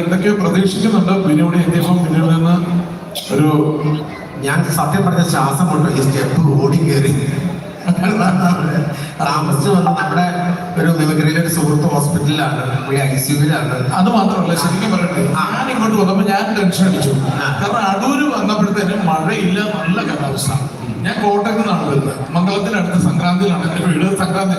എന്തൊക്കെയോ പ്രതീക്ഷിക്കുന്നുണ്ട്. പിന്നീട് ഇദ്ദേഹം പിന്നീട് നിന്ന് ഒരു ഞാൻ സത്യം പറഞ്ഞ ശ്വാസം കൊണ്ട് ഈ സ്റ്റെപ്പ് ഓടി കയറി താമസിച്ചു വന്ന നമ്മുടെ ഒരു മിമിക്രിയിലെ ഒരു സുഹൃത്ത് ഹോസ്പിറ്റലിലാണ് ഐ സിയുവിലാണ് അത് മാത്രമല്ല ശരിക്കും പറയട്ടെ ഞാൻ ഇങ്ങോട്ട് വന്നപ്പോൾ ഞാൻ ടെൻഷൻ അടിച്ചു. കാരണം അടൂര് വന്നപ്പോഴത്തേനും മഴയില്ല നല്ല കാലാവസ്ഥ. ഞാൻ കോട്ടയത്ത് നിന്നാണ് വരുന്നത്. മംഗളത്തിനടുത്ത് സംക്രാന്തിയിലാണ്. എന്റെ വീട് സംക്രാന്തി.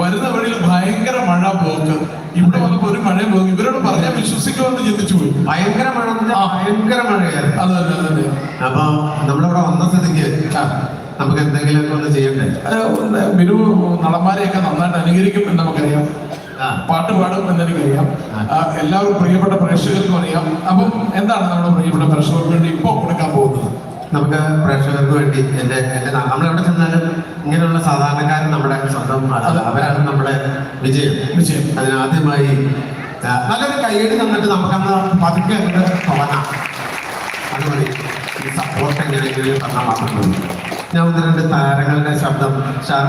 വരുന്ന വഴിയിൽ ഭയങ്കര മഴ പോക്ക്. ഇവിടെ വന്നപ്പോ ഒരു മഴയും പോകും ഇവരോട് പറഞ്ഞാൽ വിശ്വസിക്കുമെന്ന് ചിന്തിച്ചു പോയി. ഭയങ്കര മഴ ഭയങ്കര മഴയായിരുന്നു. അതെ അതെ അപ്പൊ നമ്മളിവിടെ വന്ന സ്ഥിതിക്ക് നമുക്ക് എന്തെങ്കിലും ഒന്ന് ചെയ്യണ്ടേ? ബിനു നടന്മാരെയൊക്കെ നന്നായിട്ട് അനുകരിക്കും എന്ന് നമുക്കറിയാം. പാട്ട് പാടും എന്നെനിക്കറിയാം എല്ലാവരും പ്രിയപ്പെട്ട പ്രേക്ഷകർക്കും അറിയാം. അപ്പം എന്താണ് നമ്മുടെ പ്രിയപ്പെട്ട പ്രേക്ഷകർക്ക് വേണ്ടി ഇപ്പോൾ കൊടുക്കാൻ നമുക്ക് പ്രേക്ഷകർക്ക് വേണ്ടി എന്റെ എന്റെ നാ- നമ്മളെവിടെ ചെന്നാലും ഇങ്ങനെയുള്ള സാധാരണക്കാരൻ നമ്മുടെ സ്വന്തം അവരാണ് നമ്മുടെ വിജയം വിജയം. അതിനാദ്യമായി നല്ലൊരു കൈയ്യടി തന്നിട്ട് നമുക്കന്ന് പതുക്കെ അങ്ങോട്ട് തുടങ്ങാം അത് മതി ഈ സപ്പോർട്ട് എങ്ങനെയെങ്കിലും തന്നാൽ മാത്രം മതി. ഞാൻ രണ്ട് താരങ്ങളുടെ ശബ്ദം സ്റ്റാർ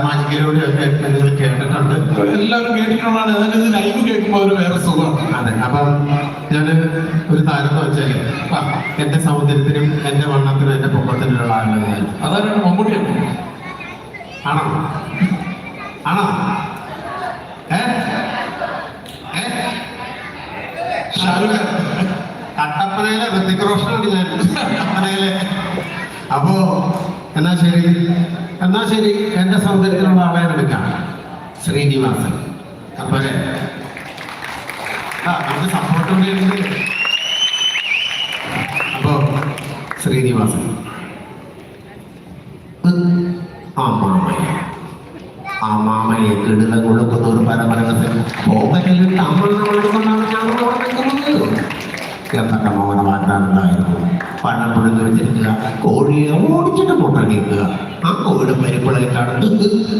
ഒക്കെ നിങ്ങൾ കേട്ടിട്ടുണ്ട്. എല്ലാവരും കേട്ടിട്ടുള്ളതാണ്. അതിന് ലൈവ് കേൾക്കുമ്പോൾ ഒരു വേറെ സുഖമാണ്. അതെ അപ്പം ഞാൻ ഒരു താരം വെച്ചാൽ എന്റെ സൗന്ദര്യത്തിനും എന്റെ വണ്ണത്തിനും എന്റെ പൊക്കത്തിനുള്ള ആളുകൾ അതാണ് മമ്മൂട്ടിയാണ് ആണോ? ആണോ? ഏ? ഖാൻ. കട്ടപ്പനയിലെ ഋത്തിക് റോഷനാണ് ഞാൻ. കട്ടപ്പനയിലെ. അപ്പോ എന്നാ ശരി എന്നാ ശരി എന്റെ സൗന്ദര്യത്തിലുള്ള ആളെ എടുക്കാം. ശ്രീനിവാസൻ. അപ്പോഴേ ആ നമുക്ക് സപ്പോർട്ട് വേണ്ടിയിട്ടുണ്ട് അപ്പോ ശ്രീനിവാസൻ. അമ്മാമയെ അമ്മാമയെ കിടുന്ന കൊള്ളുന്ന ഒരു പരമരകത്തിൽ പോകലിട്ട് അമ്മ കൊണ്ടാണ് ഞാൻ അവിടെ നിൽക്കുന്നത് എന്തൊക്കെ പണം പുഴുങ്ങി വെച്ചിരിക്കുക കോഴിയെ ഓടിച്ചിട്ട് മുട്ടടിക്കുക ആ കോഴിയുടെ പരിപ്പിളയിട്ടാണ്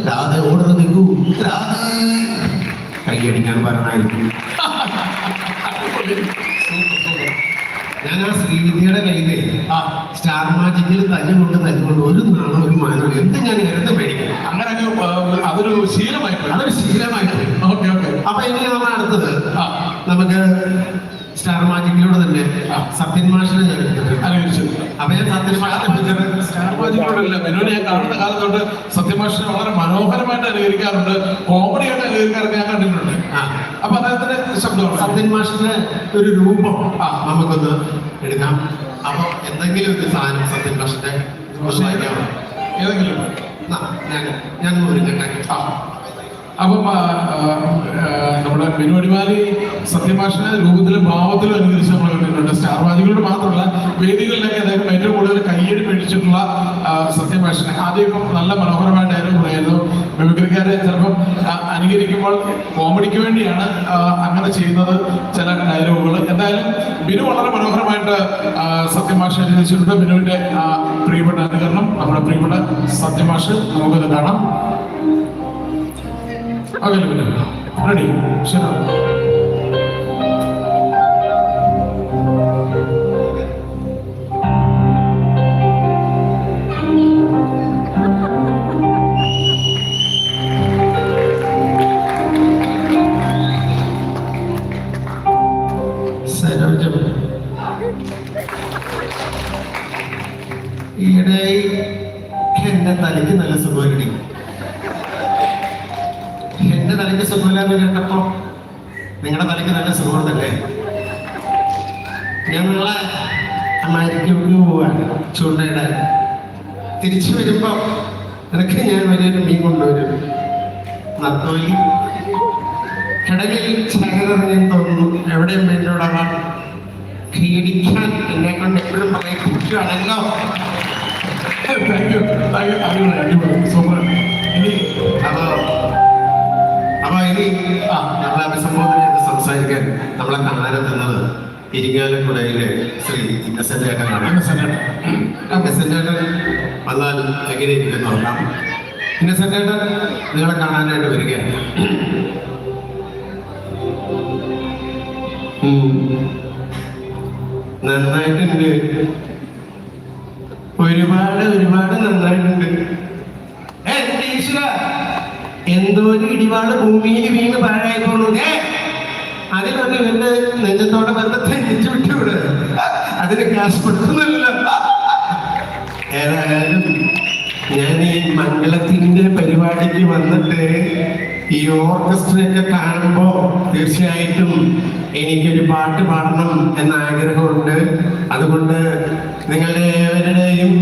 രാധ ഓടുന്ന നിൽക്കൂ. രാധ. കൈയടിക്കാൻ പറഞ്ഞായിരിക്കും. ഞാൻ ആ ശ്രീവിദ്യയുടെ കയ്യിൽ ആ സ്റ്റാർ മാജിക്കിൽ തല്ലുകൊണ്ട് തല്ലുകൊണ്ട് ഒരു നാളും ഒരു മാനം എന്ത് ഞാൻ എടുത്ത് മേടിക്കും അങ്ങനെ അതൊരു ശീലമായി അതൊരു ശീലമായി. Okay okay. അപ്പൊ നമ്മൾ അടുത്തത് നമുക്ക് സ്റ്റാർ മാജിക്കിലൂടെ തന്നെ. സത്യൻ മാഷിനെ അനുകരിച്ചു അപ്പൊ ഞാൻ സത്യൻ മാഷിനെ ഞാൻ കാണുന്ന കാലം തൊട്ട് സത്യമാഷിനെ വളരെ മനോഹരമായിട്ട് അനുകരിക്കാറുണ്ട്. കോമഡിയായിട്ട് അനുകരിക്കാറൊക്കെ ഞാൻ കണ്ടിട്ടുണ്ട്. അപ്പൊ അദ്ദേഹത്തിന്റെ ശബ്ദമാണ്. സത്യൻ മാഷിന്റെ ഒരു രൂപം നമുക്കൊന്ന് എടുക്കാം. അപ്പൊ എന്തെങ്കിലും ഒരു സാധനം സത്യൻ മാഷിന്റെ? ഏതെങ്കിലും? ഞാൻ ഞാൻ ഒരു ആ. അപ്പം നമ്മുടെ ബിനു സത്യഭാഷണ രൂപത്തിലും ഭാവത്തിലും അനുകരിച്ച് നമ്മൾ കണ്ടിട്ടുണ്ട്. സ്റ്റാർ മാജികളോട് മാത്രമല്ല വേദികളിലൊക്കെ അദ്ദേഹം ഏറ്റവും കൂടുതൽ കയ്യടി മേടിച്ചിട്ടുള്ള സത്യഭാഷണ ആദ്യമൊക്കെ നല്ല മനോഹരമായിട്ട് ആയിരുന്നു പറയായിരുന്നു ചിലപ്പം അനുകരിക്കുമ്പോൾ കോമഡിക്ക് വേണ്ടിയാണ് അങ്ങനെ ചെയ്യുന്നത് ചില ഡയലോഗുകൾ എന്തായാലും ബിനു വളരെ മനോഹരമായിട്ട് സത്യഭാഷ അനുകരിച്ചിട്ടുണ്ട് ബിനുവിന്റെ പ്രിയപ്പെട്ട അനുകരണം. നമ്മുടെ പ്രിയപ്പെട്ട സത്യഭാഷ. നമുക്കത് കാണാം. അകലെ പിന്നെ റെഡി ശരി സരോജം സുഖമില്ലാന്ന് കേട്ടപ്പോ നിങ്ങളുടെ തലയ്ക്ക് നല്ല സുഖമുണ്ടല്ലേ ഞങ്ങളെ അമേരിക്കയ്ക്ക് പോവാണ് ചൂണ്ടയിടാൻ തിരിച്ചു വരുമ്പോ നിനക്ക് ഞാൻ വലിയൊരു മീൻ കൊണ്ടുവരും നത്തോലി കിടകിൽ ചകരറിഞ്ഞെന്ന് തോന്നുന്നു എവിടെയും എന്നോടാണ് ഖീടിക്കാൻ എന്നെ കൊണ്ട് എപ്പോഴും പറയും കുട്ടിയാണല്ലോ താങ്ക് യു താങ്ക് യു അടിപൊളി അടിപൊളി സൂപ്പർ നമ്മളെ അഭിസംബോധന ചെയ്ത് സംസാരിക്കാൻ നമ്മളെ കാണാനെത്തുന്നത് ഇരിങ്ങാലക്കുടയിലെ ശ്രീ ഇന്നസെന്റ് ഏട്ടനാണ്. ഇന്നസെന്റ് ഇന്നസെന്റ് ഏട്ടൻ വന്നാൽ എങ്ങനെ ഇരിക്കുന്നു നോക്കാം. ഇന്നസെന്റ് ഏട്ടൻ നിങ്ങളെ കാണാനായിട്ട് വരികയാണ്. നന്നായിട്ടുണ്ട്. ഒരുപാട് ഒരുപാട് നന്നായിട്ടുണ്ട്. ഏ, ഈശ്വരാ, എന്തോ ഒരു ഇടിവാൾ ഭൂമിയിൽ വീണ് പാഴായി അതിൽ അതിനൊന്ന് ഇവന്റെ നെഞ്ചത്തോടെ ബന്ധത്തെ തിരിച്ചു വിട്ടുവിട്. അതിന് ക്യാഷ് കൊടുക്കുന്നില്ല ഏതായാലും ഞാൻ ഈ മംഗളത്തിന്റെ പരിപാടിക്ക് വന്നിട്ട് ഈ ഓർക്കസ്ട്രയൊക്കെ കാണുമ്പോൾ തീർച്ചയായിട്ടും എനിക്കൊരു പാട്ട് പാടണം എന്ന ആഗ്രഹമുണ്ട്. അതുകൊണ്ട് നിങ്ങളുടെ ഏവരുടെയും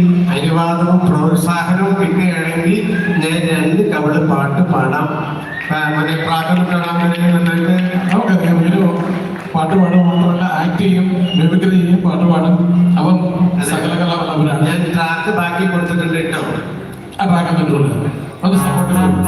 അനുവാദവും പ്രോത്സാഹനവും കിട്ടുകയാണെങ്കിൽ ഞാൻ രണ്ട് കവൾ പാട്ട് പാടാം. മറ്റേ പ്രാർത്ഥന കാണാൻ നന്നായിട്ട് നമുക്കറിയാം ഒരു പാട്ട് പാടും. മാത്രമല്ല ആക്ട് ചെയ്യും മിമിക്രി ചെയ്യും പാട്ട് പാടും. അപ്പം സകലകലാപനാണ് ഞാൻ ട്രാക്ക് ബാക്കി കൊടുത്തിട്ടുണ്ട് കേട്ടോ. ആ പറ്റുള്ളൂ അത് സപ്പോർട്ട് ചന്തം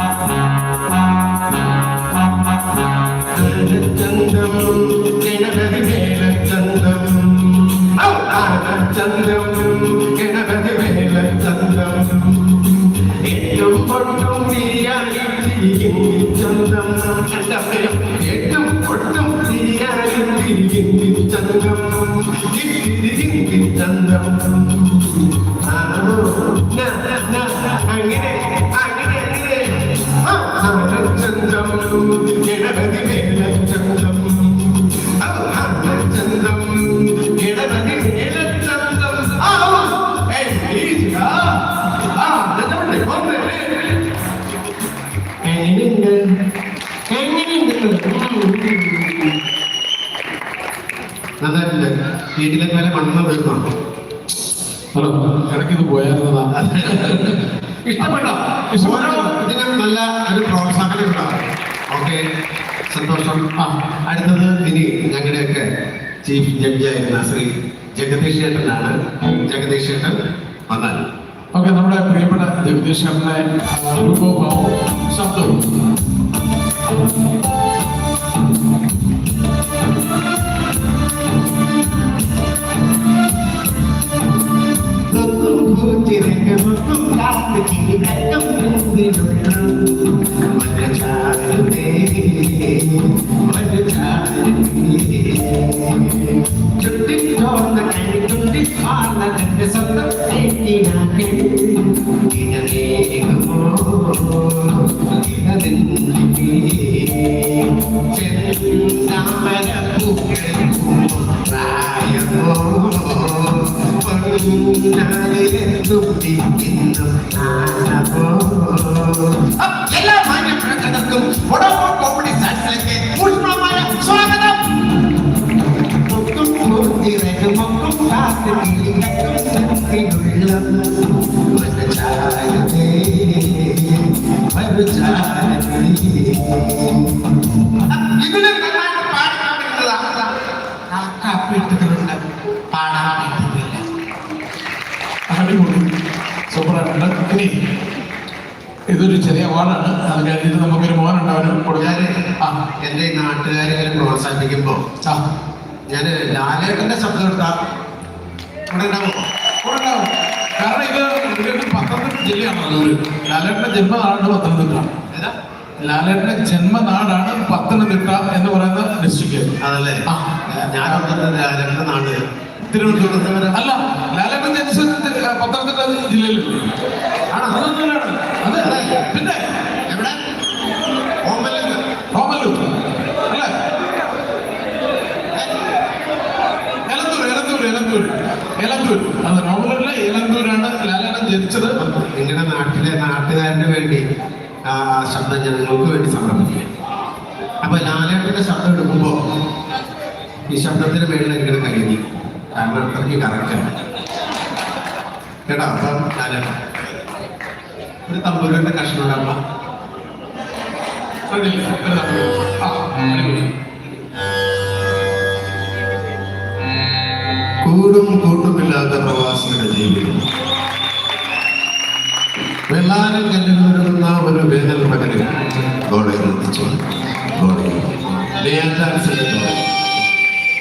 ഏറ്റവും പൊട്ടും തിരിയാനും തിരികിന്നി ചന്തം ഏറ്റവും പൊട്ടും തിരിയാനും തിരികിന്നി ചന്തം തിരികിന്നി ചന്തം ആ, ന, ന, അങ്ങനെ അങ്ങനെ അങ്ങനെ ചന്തം ഗണപതി ഇടയ്ക്ക് ഇത് പോയായിരുന്നതാ. ഇഷ്ടപ്പെട്ടോ? ഇതിനും നല്ല ഒരു പ്രോത്സാഹനം ഉണ്ടാവും ഓക്കെ സന്തോഷം. ആ അടുത്തത് ഇനി ഞങ്ങളുടെയൊക്കെ ചീഫ് ജഡ്ജിയായിരുന്ന ശ്രീ ജഗദീഷ് ചേട്ടനാണ്. ജഗദീഷ് ചേട്ടൻ വന്നാൽ. ഓക്കെ നമ്മുടെ പ്രിയപ്പെട്ട ജഗദീഷ് ചേട്ടനെ ശബ്ദവും എല്ലാ മാന്യ പ്രേക്ഷകർക്കും പാടാൻ പറ്റുന്നില്ല അടിപൊളി. സൂപ്പറായിട്ടുണ്ട്. ഇനി ഇതൊരു ചെറിയ അവാർഡാണ്. അത് കഴിഞ്ഞിട്ട് നമുക്കൊരു മോനുണ്ട് അവന് കൊടുക്കാൻ ആ എന്റെ നാട്ടുകാരെ പ്രോത്സാഹിപ്പിക്കുമ്പോ ആ. ഞാൻ ലാലേട്ടന്റെ ശബ്ദം എടുത്താ. ഇവിടെ ഉണ്ടാവോ? ഉണ്ടാവും. കാരണം ഇത് ഇതൊരു പത്തനംതിട്ട ജില്ലയാണല്ലോ ജന്മനാടാണ് പത്തനംതിട്ട. ഏതാ? ലാലേട്ടന്റെ ജന്മനാടാണ് പത്തനംതിട്ട എന്ന് പറയുന്ന ഡിസ്ട്രിക്ട് അതല്ലേ. ഞാൻ ലാലേട്ടന്റെ നാട് തിരുവനന്തപുരം അല്ല ലാലേട്ടൻ ജനിച്ചത് പത്തനംതിട്ട ജില്ലയിൽ. ആണ്? അതൊന്നുമില്ലാണ് അതെ അതെ. പിന്നെ? എവിടെ? ഓമല്ലൂര്. കോമല്ലൂർ അല്ലേ. എലന്തൂർ എലന്തൂർ എലന്തൂർ. എലന്തൂർ. അത് നോവലല്ല എലന്തൂരാണ് ലാലേട്ടൻ ജനിച്ചത്. നിങ്ങളുടെ നാട്ടിലെ നാട്ടുകാരന് വേണ്ടി ആ ശബ്ദം ജനങ്ങൾക്ക് നിങ്ങൾക്ക് വേണ്ടി സമർപ്പിക്കുക. അപ്പൊ ലാലേട്ടന്റെ ശബ്ദം എടുക്കുമ്പോ ഈ ശബ്ദത്തിന് മേളിൽ ഇങ്ങനെ കരുതി. കാരണം അത്രയ്ക്ക് കറക്റ്റാണ്. കേട്ടോ അപ്പം ലാലേട്ടൻ ഒരു തമ്പൂരിന്റെ കഷ്ണം അമ്മ കൂടും കൂട്ടുമില്ലാത്ത പ്രവാസിയുടെ ജീവിതം. വെള്ളാനം കല്ലുകൊടുക്കുന്ന ഒരു വേദൽ മകന് ഗോളയിൽ എത്തിച്ചു ഗോളയിൽ.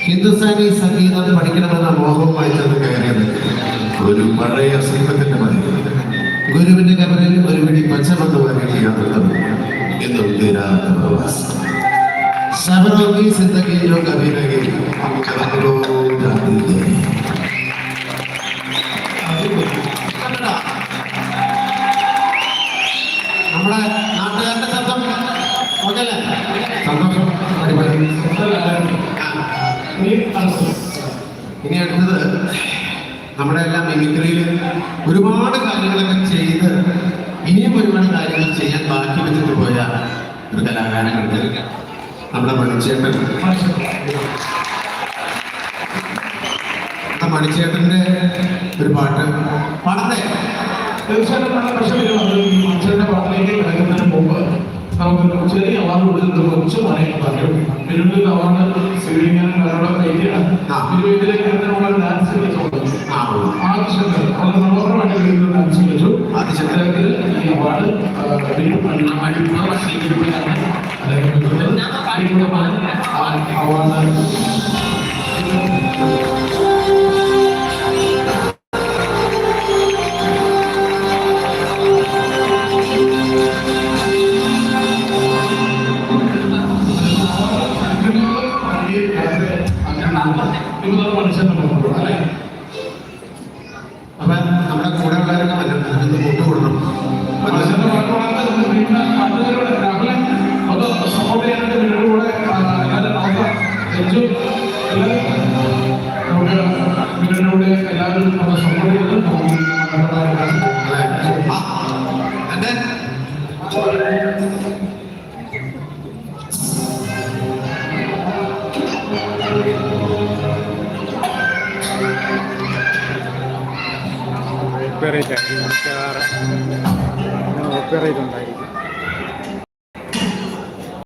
ഹിന്ദുസ്ഥാനി സംഗീതം പഠിക്കണമെന്ന മോഹവുമായി ചെന്ന് കയറിയത് ഒരു പഴയ സിംഹത്തിന്റെ മതി ഗുരുവിന്റെ കബലിൽ ഒരു പിടി പച്ചമെന്ന് പറയുകയാണ് യാത്രത്തം തീരാത്ത പ്രവാസം. ശബരോഗി സിദ്ധഗിയിലോ കവിരകയിലോ നമുക്ക് അതോ ജാതി ഇനി അടുത്തത് നമ്മുടെ എല്ലാം മിമിക്രിയിൽ ഒരുപാട് കാര്യങ്ങളൊക്കെ ചെയ്ത് ഇനിയും ഒരുപാട് കാര്യങ്ങൾ ചെയ്യാൻ ബാക്കി വെച്ചിട്ട് പോയ ഒരു കലാകാരനുണ്ട് നമ്മുടെ മണിച്ചേട്ടൻ. മണിച്ചേട്ടന്റെ ഒരു പാട്ട് പാടത്തെ തീർച്ചയായിട്ടും മനുഷ്യരുടെ പാട്ടിലേക്ക് കിടക്കുന്നതിന് മുമ്പ് നമുക്ക് ചെറിയ കൊടുത്തിട്ട് കുറച്ച് പണിയൊക്കെ പറഞ്ഞു. തിരുവനന്തപുരം അവാർഡ് സ്വീകരിക്കാനും ധാരാളം വേദിയാണ് ആ. തിരുവേദിയിലേക്ക് കിടന്നുള്ള ഡാൻസ് കളിച്ചു ആ ആദിശങ്കർ വളരെ മനോഹരമായിട്ട് കളിക്കുന്ന ഡാൻസ് കളിച്ചു. അദ്ദേഹത്തിന് ഈ അവാർഡ് അവാർഡ് അല്ലേ അപ്പൊ ഓപ്പറേറ്റ്